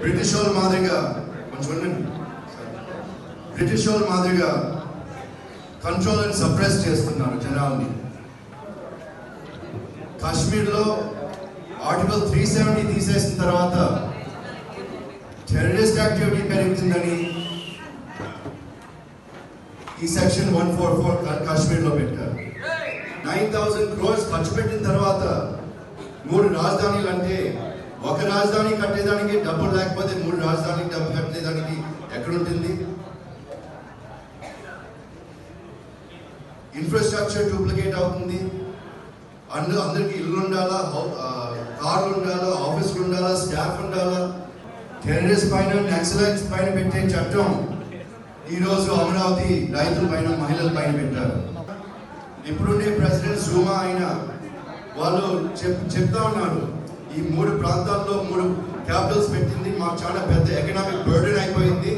British వాళ్ళ మాదిరిగా కొంచెం ఉండండి. బ్రిటిష్ వాళ్ళ మాదిరిగా కంట్రోల్ అని సప్రెస్ చేస్తున్నారు జనాల్ని. కాశ్మీర్లో ఆర్టికల్ త్రీ సెవెంటీ తీసేసిన తర్వాత టెర్రరిస్ట్ యాక్టివిటీ పెరుగుతుందని ఈ సెక్షన్ వన్ ఫోర్ ఫోర్ కాశ్మీర్లో పెట్టారు. నైన్ థౌజండ్ క్రోర్స్ ఖర్చు పెట్టిన తర్వాత మూడు రాజధానులు అంటే రాజధాని కట్టేదానికి డబ్బులు లేకపోతే మూడు రాజధానికి డబ్బు కట్టేదానికి ఎక్కడుంటుంది? ఇన్ఫ్రాస్ట్రక్చర్ డూప్లికేట్ అవుతుంది. అందు అందరికి ఇల్లు ఉండాలా కార్లు ఉండాలా ఆఫీసులు ఉండాలా స్టాఫ్ ఉండాలా? టెర్రరిస్ట్ పైన నక్సలైట్స్ పైన పెట్టే చట్టం ఈరోజు అమరావతి రైతుల పైన మహిళల పైన పెట్టారు. ఇప్పుడుండే ప్రెసిడెంట్ జూమా అయినా వాళ్ళు చెప్ చెప్తా ఉన్నారు. ఈ మూడు ప్రాంతాల్లో మూడు క్యాపిటల్స్ పెట్టింది. మాకు చాలా పెద్ద ఎకనామిక్ బర్డెన్ అయిపోయింది.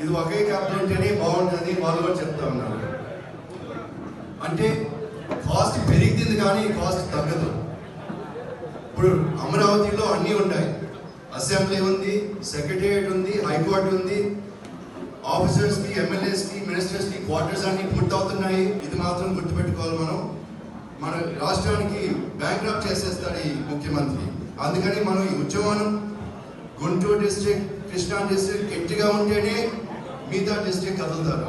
ఇది ఒకే క్యాపిటల్ ఉంటేనే బాగుంటుంది వాళ్ళు కూడా చెప్తా ఉన్నారు. అంటే కాస్ట్ పెరిగింది కానీ కాస్ట్ తగ్గదు. ఇప్పుడు అమరావతిలో అన్నీ ఉన్నాయి అసెంబ్లీ ఉంది సెక్రటేరియట్ ఉంది హైకోర్టు ఉంది. ఆఫీసర్స్కి ఎమ్మెల్యేస్కి మినిస్టర్స్కి క్వార్టర్స్ అన్ని పూర్తవుతున్నాయి. ఇది మాత్రం గుర్తుపెట్టుకోవాలి మనం. మన రాష్ట్రానికి బ్యాంక్ చేసేస్తాడు ఈ మంత్రి. అందుకని మనం ఈ ఉద్యమం గుంటూరు డిస్ట్రిక్ట్ కృష్ణా డిస్ట్రిక్ట్ గట్టిగా ఉంటేనే మిగతా డిస్ట్రిక్ట్ కదులుతారు.